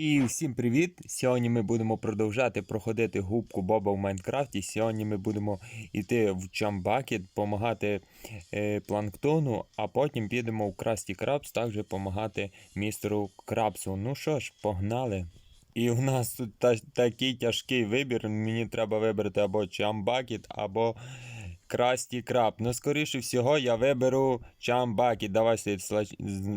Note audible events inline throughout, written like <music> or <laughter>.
І всім привіт! Сьогодні ми будемо продовжати проходити губку Боба в Майнкрафті. Сьогодні ми будемо йти в Чамбакет, допомагати е, планктону, а потім підемо в Красті Крабс, також допомагати містеру Крабсу. Ну що ж, погнали. І у нас тут та- такий тяжкий вибір. Мені треба вибрати або Чамбакет, або Красті Краб. Ну, скоріше всього, я виберу Чамбакі. Давай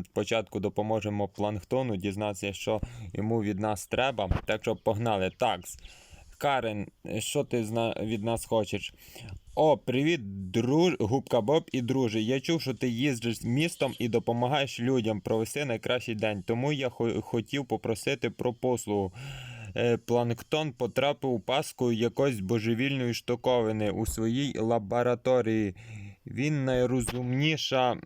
спочатку допоможемо планктону, дізнатися, що йому від нас треба. Так що погнали. Такс. Карен, що ти від нас хочеш? О, привіт, друж... губка Боб і друже. Я чув, що ти їздиш містом і допомагаєш людям провести найкращий день. Тому я хотів попросити про послугу. Е, Планктон потрапив у паску якоїсь божевільної штуковини у своїй лабораторії. Він найрозумніша.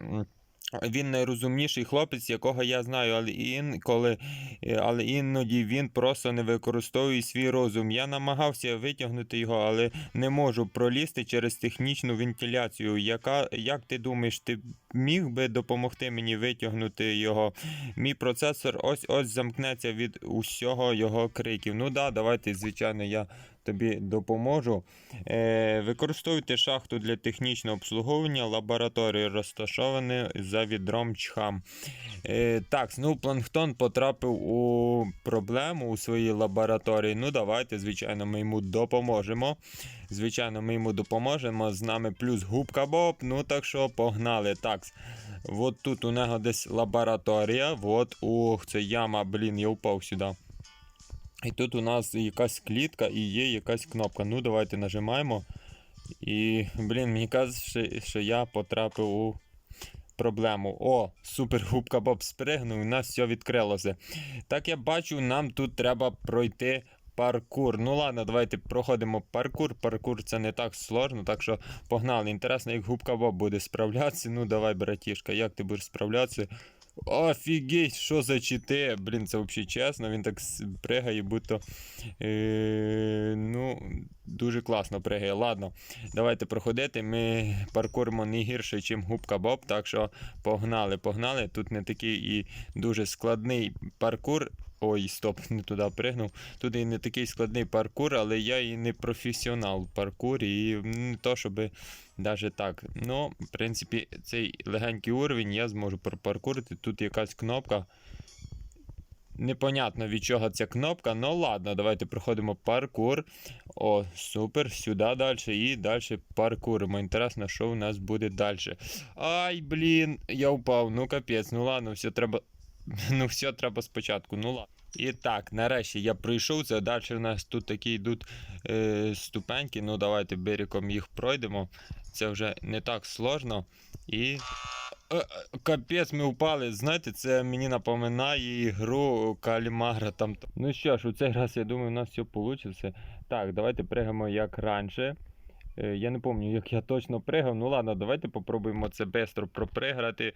Він найрозумніший хлопець, якого я знаю, але інколи, е, але іноді він просто не використовує свій розум. Я намагався витягнути його, але не можу пролізти через технічну вентиляцію. Яка, як ти думаєш, ти міг би допомогти мені витягнути його? Мій процесор ось ось замкнеться від усього його криків. Ну да, давайте, звичайно, я тобі допоможу. Е, використовуйте шахту для технічного обслуговування лабораторії, розташовані за відром чхам. Е, так, ну планктон потрапив у проблему у своїй лабораторії. Ну, давайте, звичайно, ми йому допоможемо. Звичайно, ми йому допоможемо. З нами плюс губка Боб. Ну так що погнали. Так. От тут у нього десь лабораторія. От, ух, це яма, блін, я впав сюди. І тут у нас якась клітка і є якась кнопка. Ну, давайте нажимаємо. І, блін, мені кажуть, що я потрапив у проблему. О, супер губка Боб спригнув, у нас все відкрилося. Так я бачу, нам тут треба пройти паркур. Ну ладно, давайте проходимо паркур. Паркур це не так сложно, так що погнали. Інтересно, як губка Боб буде справлятися. Ну давай, братішка, як ти будеш справлятися? Офігеть, що за чите. Блін, це взагалі чесно. Він так пригає, будто. Е, ну, дуже класно пригає. Ладно, давайте проходити. Ми паркуримо не гірше, ніж губка Боб. Так що погнали, погнали. Тут не такий і дуже складний паркур. Ой, стоп, не туди пригнув. Тут і не такий складний паркур, але я і не професіонал в паркурі. І не то, щоб навіть так. Ну, в принципі, цей легенький уровень я зможу пропаркурити. Тут якась кнопка. Непонятно від чого ця кнопка, ну ладно, давайте проходимо паркур. О, супер, сюди далі і далі паркуримо. Інтересно, що у нас буде далі. Ай, блін, я впав. Ну капець, ну ладно, все треба. <laughs> Ну, все треба спочатку. Ну ладно. І так, нарешті я пройшов це. Далі у нас тут такі йдуть е, ступеньки. Ну, давайте берегом їх пройдемо. Це вже не так сложно. І. Е, Капець, ми впали. Знаєте, це мені напоминає ігру Калімара. Там. Ну що ж, у цей раз я думаю, у нас все вийде. Так, давайте пригаємо як раніше. Е, Я не пам'ятаю, як я точно пригав. Ну ладно, давайте попробуємо це швидко проприграти.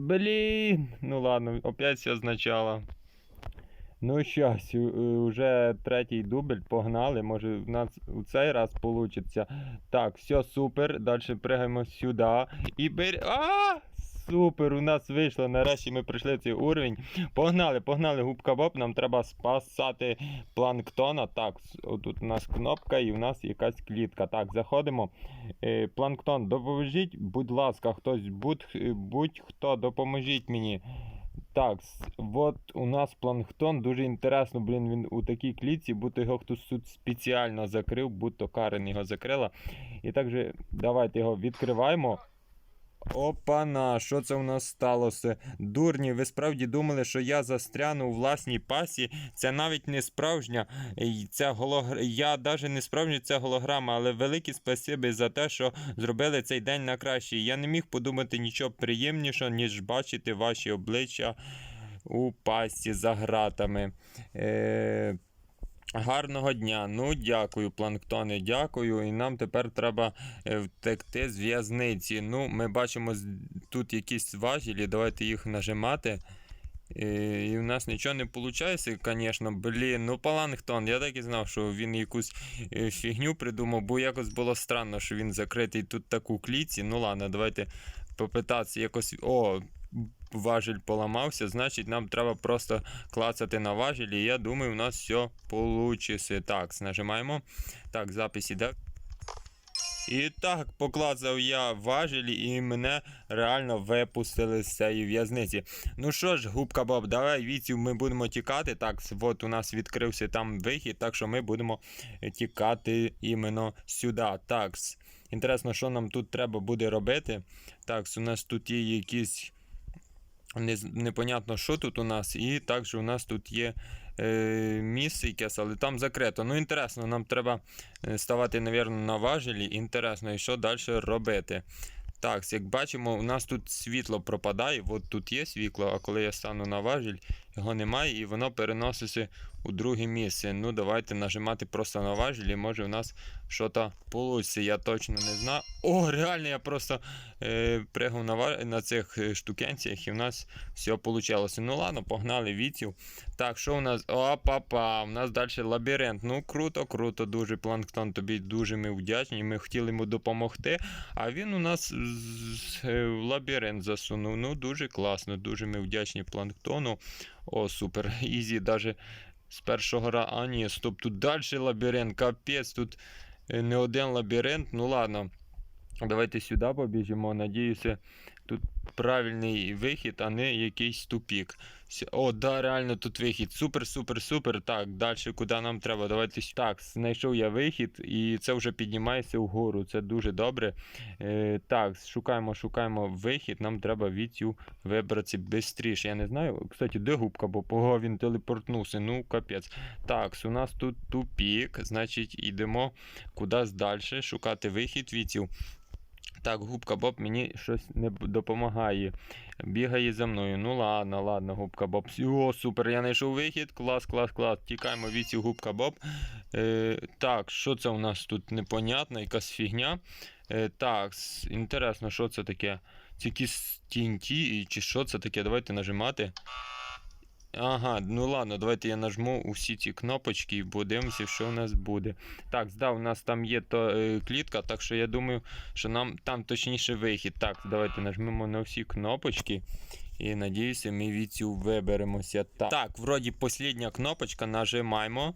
Блін, ну ладно, опять все спочатку. Ну що, вже третій дубль, погнали. Може в нас у цей раз вийде. Так, все супер. Далі пригаємо сюди. І бер. А! Супер, у нас вийшло. Нарешті ми пройшли цей уровень. Погнали, погнали, губка Боб. Нам треба спасати планктона. Так, отут у нас кнопка і у нас якась клітка. Так, заходимо. Е, планктон, допоможіть, будь ласка, хтось, будь, будь-хто, допоможіть мені. Так, от у нас планктон дуже інтересно, блін, він у такій клітці, будто його хтось тут спеціально закрив, будто Карен його закрила. І також давайте його відкриваємо. Опана, що це у нас сталося? Дурні, ви справді думали, що я застряну у власній пасі? Це навіть не справжня. Ця гологр... Я навіть не справжня ця голограма, але велике спасибі за те, що зробили цей день на краще. Я не міг подумати нічого приємнішого, ніж бачити ваші обличчя у пасі за гратами. Е... Гарного дня. Ну, дякую, планктоне, дякую. І нам тепер треба е, втекти з в'язниці. Ну, ми бачимо тут якісь важелі, давайте їх нажимати. І в нас нічого не виходить, звісно. Блін, ну Планктон, я так і знав, що він якусь е, фігню придумав, бо якось було странно, що він закритий тут таку клітці. Ну ладно, давайте попитатися якось. О, важель поламався, значить нам треба просто клацати на важелі. І я думаю, у нас все вийде. Так, нажимаємо. Так, запис іде. І так, поклацав я важелі, і мене реально випустили з цієї в'язниці. Ну що ж, губка Боб, давай віців ми будемо тікати. Так, от у нас відкрився там вихід, так що ми будемо тікати іменно сюди. Так, інтересно, що нам тут треба буде робити. Так, у нас тут є якісь. Не, непонятно, що тут у нас, і також у нас тут є е, місце якесь, але там закрито. Ну, інтересно, нам треба е, ставати, мабуть, на важелі. Інтересно, і що далі робити. Так, як бачимо, у нас тут світло пропадає. От тут є світло, а коли я стану на важіль, його немає, і воно переноситься у друге місце. Ну, давайте нажимати просто на важіль, і може у нас щось вийде. Я точно не знаю. О, реально, я просто е, пригав на, на цих е, штукенціях, і в нас все вийшло. Ну ладно, погнали віців. Так, що у нас? Опа-па, у нас далі лабіринт. Ну, круто, круто, дуже планктон. Тобі дуже ми вдячні. Ми хотіли йому допомогти. А він у нас е, в лабіринт засунув. Ну, дуже класно, дуже ми вдячні планктону. О, супер. Ізі, даже з першого разу. А, ні, стоп, тут далі лабіринт, капець, тут е, не один лабіринт. Ну ладно. Давайте сюди побіжимо. Надіюся, тут правильний вихід, а не якийсь тупік. О, да, реально тут вихід. Супер, супер, супер. Так, далі куди нам треба? Давайте. Так, знайшов я вихід, і це вже піднімається вгору. Це дуже добре. Е, так, шукаємо, шукаємо вихід. Нам треба від цю вибратися швидше. Я не знаю. Кстати, де губка, бо пого він телепортнувся. Ну, капець. Так, у нас тут тупік, значить, йдемо кудись далі, шукати вихід віців. Так, губка Боб мені щось не допомагає. Бігає за мною. Ну ладно, ладно, губка Боб. О, супер, я знайшов вихід. Клас, клас, клас. Тікаємо від губка Боб. Е, так, що це у нас тут непонятно, якась фігня. Е, так, інтересно, що це таке? Це якісь TNT чи що це таке? Давайте нажимати. Ага, ну ладно, давайте я нажму усі ці кнопочки і подивимося, що у нас буде. Так, да, у нас там є то, е, клітка, так що я думаю, що нам там точніше вихід. Так, давайте нажмемо на всі кнопочки. І надіюся, ми від цю виберемося. Так, так вроді послідня кнопочка, нажимаємо.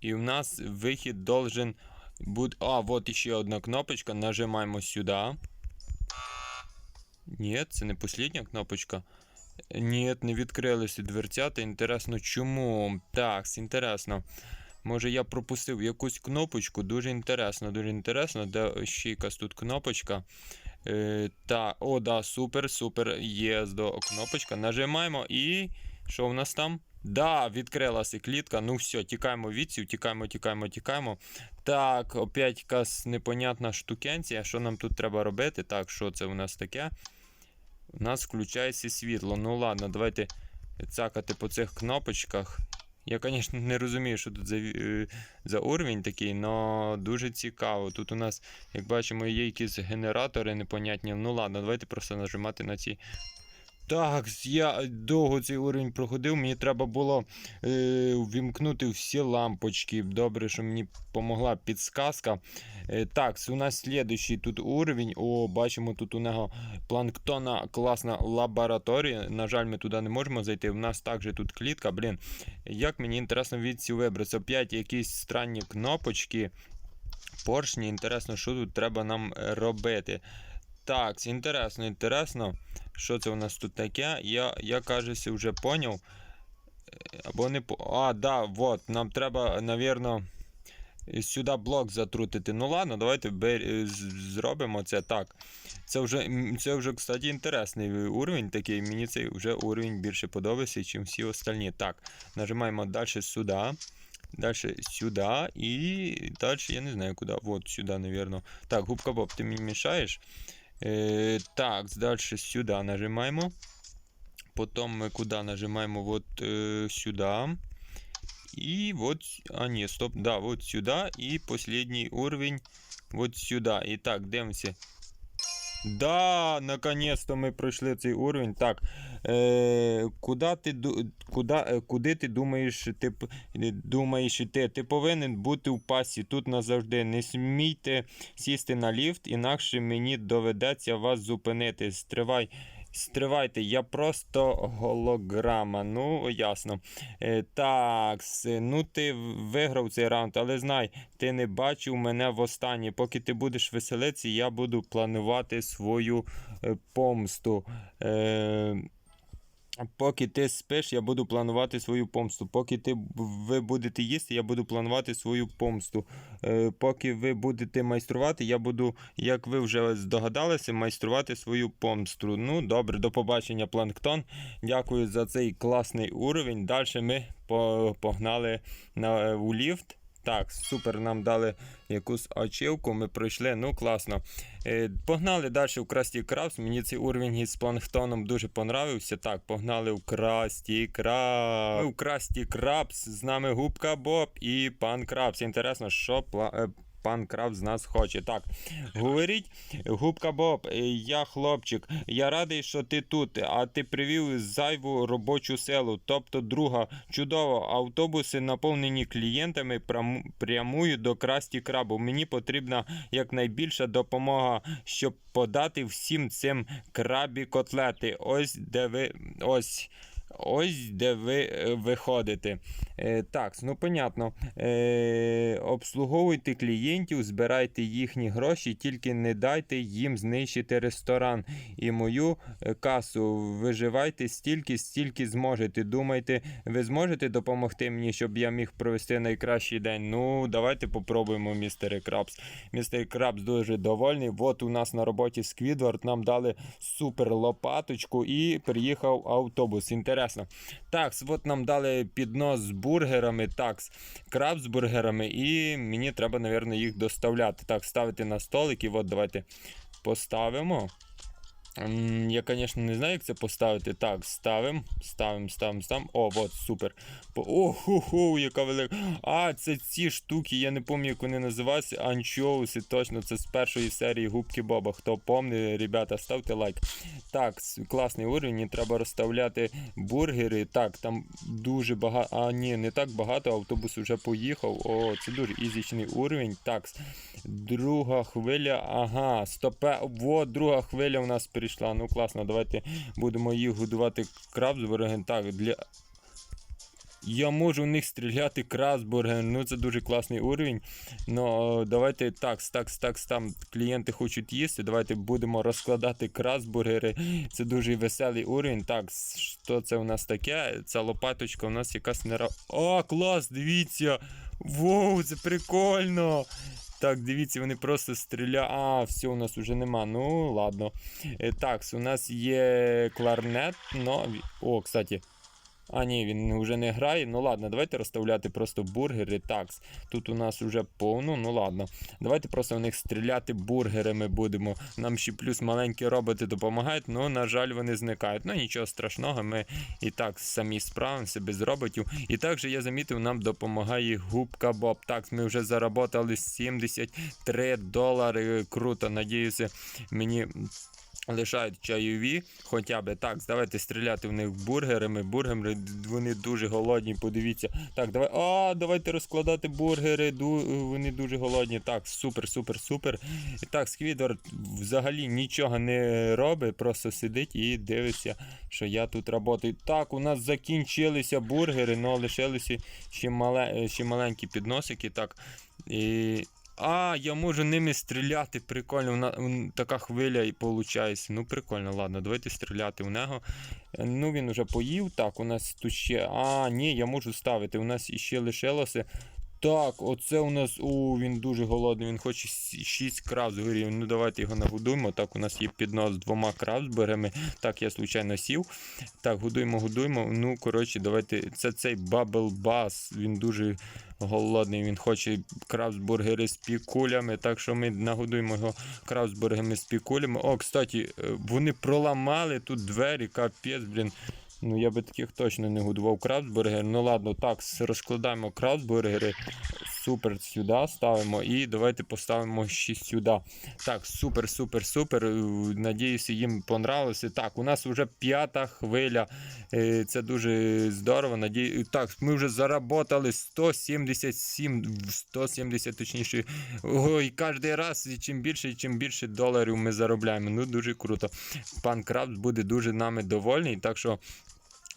І в нас вихід должен бути. А, от ще одна кнопочка. Нажимаємо сюди. Ні, це не послідня кнопочка. Ні, не відкрилися дверцята. Інтересно, чому? Так, інтересно. Може я пропустив якусь кнопочку. Дуже інтересно, дуже інтересно. Де ще якась тут кнопочка. Е, та, о, да, супер, супер. Є до кнопочка. Нажимаємо і. Що в нас там? Да, відкрилася клітка. Ну все, тікаємо від цю, тікаємо, тікаємо, тікаємо. Так, опять якась непонятна штукенція. Що нам тут треба робити? Так, що це у нас таке? У нас включається світло. Ну ладно, давайте цакати по цих кнопочках. Я, звісно, не розумію, що тут за, е, за уровень такий, але дуже цікаво. Тут у нас, як бачимо, є якісь генератори непонятні. Ну ладно, давайте просто нажимати на ці. Так, я довго цей уровень проходив, мені треба було е, всі лампочки. Добре, що мені допомогла підсказка. Е, так, у нас слідуючий тут уровень. О, бачимо, тут у нього планктона класна лабораторія. На жаль, ми туди не можемо зайти. У нас також тут клітка. Блін, як мені інтересно від цю вибратися. Опять якісь странні кнопочки. Поршні, інтересно, що тут треба нам е, робити. Так, інтересно, інтересно. Що це у нас тут таке? Я, я кажеться, вже поняв. Е, Або не по. А, да, вот. Нам треба, навірно, сюди блок затрутити. Ну ладно, давайте бер... е, зробимо це так. Це вже, це вже, кстати, інтересний уровень такий. Мені цей вже уровень більше подобається, ніж всі остальні. Так, нажимаємо далі сюди. Далі сюди і далі я не знаю куди. Вот сюди, напевно. Так, губка Боб, ти мені мішаєш. Е, так, далі сюди нажимаємо. Потім ми куди нажимаємо вот е, сюди. И вот, а не, стоп, да, вот сюда. И последний уровень вот сюда. Итак, дивимося. Да, наконец-то ми пройшли цей уровень. Так, е, куди ти, куди, е, куди ти думаєш, ти думаєш іти? Ти повинен бути в пасі тут назавжди. Не смійте сісти на ліфт, інакше мені доведеться вас зупинити. Стривай Стривайте, я просто голограма. Ну, ясно. Е, так, ну ти виграв цей раунд, але знай, ти не бачив мене востаннє. Поки ти будеш веселитися, я буду планувати свою е, помсту. Е, Поки ти спиш, я буду планувати свою помсту. Поки ти, ви будете їсти, я буду планувати свою помсту. Е, поки ви будете майструвати, я буду, як ви вже здогадалися, майструвати свою помсту. Ну, добре, до побачення, планктон. Дякую за цей класний уровень. Далі ми погнали на, у ліфт. Так, супер, нам дали якусь ачівку, ми пройшли, ну класно. Е, погнали далі в Красті Крабс. Мені цей уровень із планктоном дуже понравився. Так, погнали в Красті Крабс. В Красті Крабс. З нами Губка Боб і пан Крабс. Інтересно, що пла... пан Крабс з нас хоче. Так, говоріть, Губка Боб, е, я хлопчик. Я радий, що ти тут, а ти привів зайву робочу силу, тобто друга. Чудово, автобуси наповнені клієнтами прям- прямують до Красті Крабу. Мені потрібна якнайбільша допомога, щоб подати всім цим крабі котлети. Ось де ви. Ось. Ось де ви е, виходите. Е, так, ну понятно. Е, обслуговуйте клієнтів, збирайте їхні гроші, тільки не дайте їм знищити ресторан і мою е, касу. Виживайте стільки, стільки зможете. Думаєте, ви зможете допомогти мені, щоб я міг провести найкращий день? Ну, давайте попробуємо, містере Крабс. Містер Крабс дуже довольний. От у нас на роботі Сквідвард нам дали супер лопаточку і приїхав автобус. Інтересно. Так, от нам дали піднос з бургерами. такс, краб з бургерами, і мені треба, мабуть, їх доставляти. Так, ставити на столик і от давайте поставимо. Я, звісно, не знаю, як це поставити. Так, ставимо, ставимо, ставимо, ставимо. О, от, супер. По- О, ху ху яка велика. А, це ці штуки, я не пам'ятаю, як вони називаються. Анчоуси, точно, це з першої серії Губки Боба. Хто помне, ребята, ставте лайк. Так, класний уровень, і треба розставляти бургери. Так, там дуже багато. А, ні, не так багато, автобус вже поїхав. О, це дуже ізічний уровень. Так, друга хвиля. Ага, стопе. Вот, друга хвиля у нас прийшла. Ну класно, давайте будемо їх годувати крабсбурген. Так, для. Я можу в них стріляти красбурген, ну це дуже класний уровень. Ну, давайте так, так, так, там клієнти хочуть їсти. Давайте будемо розкладати красбургери. Це дуже веселий уровень. Так, що це у нас таке? Ця лопаточка у нас якась не О, клас, дивіться! Воу, це прикольно! Так, дивіться, вони просто стріляють. А, все, у нас вже нема. Ну, ладно. Е, Так, у нас є кларнет, но... О, кстати. А, ні, він вже не грає. Ну ладно, давайте розставляти просто бургери. Так, тут у нас вже повно, ну ладно. Давайте просто в них стріляти бургерами будемо. Нам ще плюс маленькі роботи допомагають, але, на жаль, вони зникають. Ну нічого страшного, ми і так самі справимося без роботів. І також я замітив, нам допомагає губка Боб. Так, ми вже заработали 73 долари. Круто, надіюся, мені лишають чайові, хоча б так, давайте стріляти в них бургерами. Бургери вони дуже голодні. Подивіться. Так, давай. А, давайте розкладати бургери. Ду, вони дуже голодні. Так, супер, супер, супер. І так, Сквідвард взагалі нічого не робить, просто сидить і дивиться, що я тут працюю. Так, у нас закінчилися бургери, але лишилися ще, мале, ще маленькі підносики. Так. І... А, я можу ними стріляти. Прикольно, вона, така хвиля і виходить. Ну, прикольно, ладно, давайте стріляти в нього. Е, Ну, він уже поїв. Так, у нас тут ще. А, ні, я можу ставити. У нас іще лишилося. Так, оце у нас. У, він дуже голодний, він хоче 6 крабсбургерів. Ну, давайте його нагодуємо. Так, у нас є піднос з двома крабсбургерами. Так, я случайно сів. Так, годуємо, годуємо. Ну, коротше, давайте. Це цей Bass. Він дуже голодний. Він хоче крабсбургери з пікулями. Так що ми нагодуємо його крабсбургерами з пікулями. О, кстати, е, вони проламали тут двері, капець, блін. Ну, я би таких точно не годував крабсбургер. Ну ладно, так, розкладаємо крабсбургери. Супер сюди ставимо і давайте поставимо ще сюди. Так, супер, супер, супер. Е, Надіюся, їм понравилося. Так, у нас вже п'ята хвиля. Е, Це дуже здорово. Надію... Так, ми вже заработали 177, 170 точніше. Ой, кожен раз і чим більше і чим більше доларів ми заробляємо. Ну, дуже круто. Пан Крафт буде дуже нами довольний. Так що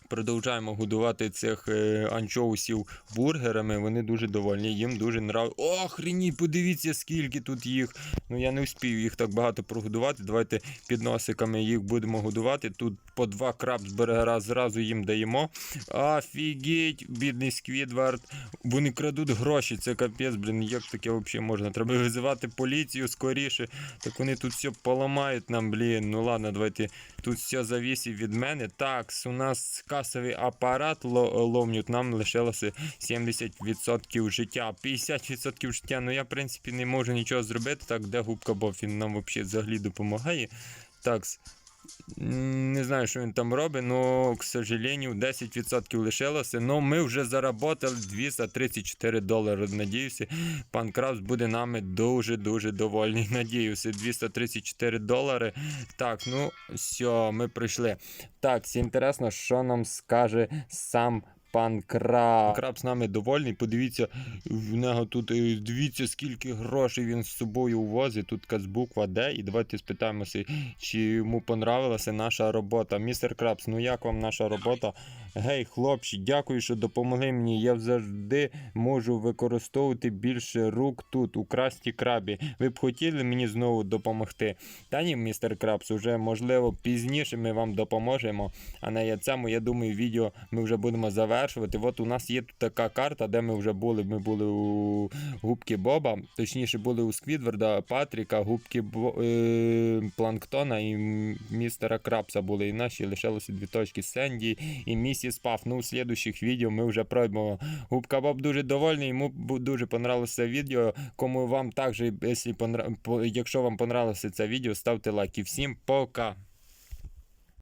продовжуємо годувати цих е, анчоусів бургерами. Вони дуже довольні. Їм дуже нравиться. Охрені, подивіться, скільки тут їх. Ну я не вспію їх так багато прогодувати. Давайте підносиками їх будемо годувати. Тут по два крабсбергера зразу їм даємо. Офігеть, бідний Сквідвард. Вони крадуть гроші. Це капець, блін. Як таке взагалі можна? Треба визивати поліцію скоріше. Так вони тут все поламають нам, блін. Ну ладно, давайте. Тут все завісить від мене. Так, у нас касовий апарат ло- ломнють. Нам лишилося 70% життя. 50% життя. Ну я, в принципі, не можу нічого зробити. Так, де губка бо Він нам взагалі допомагає. Так. Не знаю, що він там робить, але, к сожалению, 10% лишилося. Ну, ми вже заработали 234 долари. Надіюся, пан Крабс буде нами дуже-дуже довольний. <laughs> Надіюся, 234 долари. Так, ну все, ми прийшли. Так, всі інтересно, що нам скаже сам пан Краб. Краб з нами довольний. Подивіться, в нього тут е, дивіться, скільки грошей він з собою возить. Тут якась буква Д. І давайте спитаємося, чи йому понравилася наша робота. Містер Крабс, ну як вам наша робота? Гей, хлопці, дякую, що допомогли мені. Я завжди можу використовувати більше рук тут, у красті крабі. Ви б хотіли мені знову допомогти? Та ні, містер Крабс, уже можливо пізніше ми вам допоможемо. А на цьому, я думаю, відео ми вже будемо завершувати. От у нас є тут така карта, де ми вже були. Ми були у губки Боба, точніше були у Сквідварда, Патріка, губки Бо... е... Планктона і містера Крабса були. І наші лишилося дві точки Сенді і місіс Паф. Ну, у слідучих відео ми вже пройдемо. Губка Боб дуже довольний, йому дуже понравилося відео. Кому вам також, якщо вам понравилося це відео, ставте лайк. І всім пока!